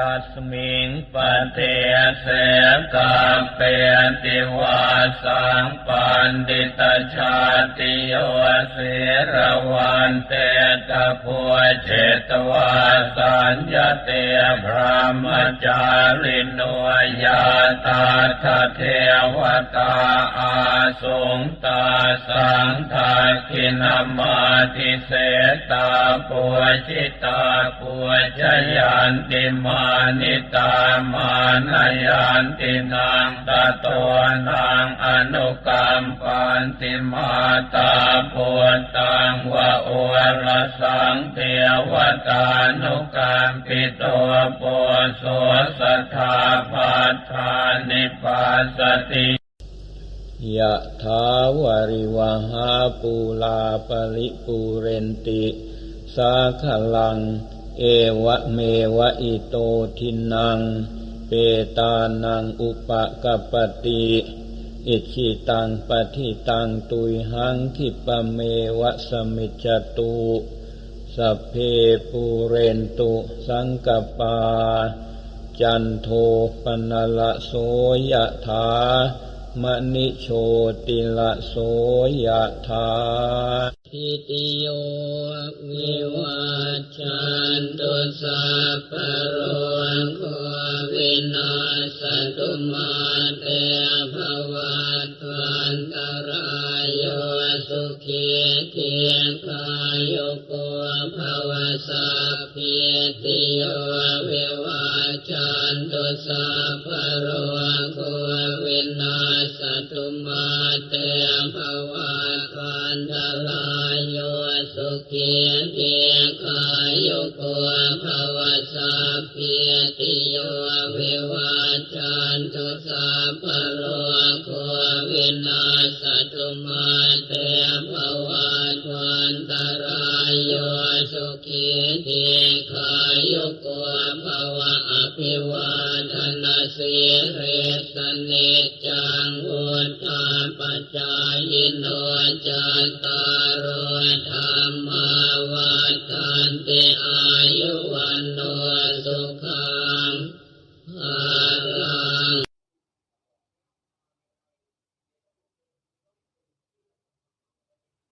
ตัสมิงปเทเสกาเปติวาสังปันติตชาติโยเสรวา นเตตะพัวเจตวาสัญญเตพระมจาริโนยาตาทเทวตาอาสงตาสังทาคินามาทิเสตาปัวจิตาปัวจยันติมานิตามานายันตินางตะโตนา นุกรรมปันติมาตาปัวตังวะโอรสังเทวตานุกรรมปิโตปัวโสสัทธาปัฏฐานิปัสสติยะถาวาริวหาปูลาปริปูเรนติสาขลัง เอวะเมวะอิโตทินัง เปตานังอุปกปติ อิชิตังปฏิตังตุยหังคิปะเมวะสมิจจตุสัพเพปูเรนตุสังกปา จันโทปนละโสยะถามณิโชติละโสยะถาทิติโย โรโควินาสตุมาเตภวัตวันตรายโยสุขีเทียกายโยโกภวสัพพิติโยเววัจจันตุสัพพะโรโควินาสตุมาเตภวัตวันตรายโยสุขีเทียกายโยโกภวสัพพิติโยวิวัจจันตุสัพพะโรโควินาสตุมาเตภวัตวันตรายโยสุขีทียขายโยโกภวะอภิวาทนาสิเรสเนจั งอุตตาปจายโนจตารโธรรมาวัฏันติอายุวั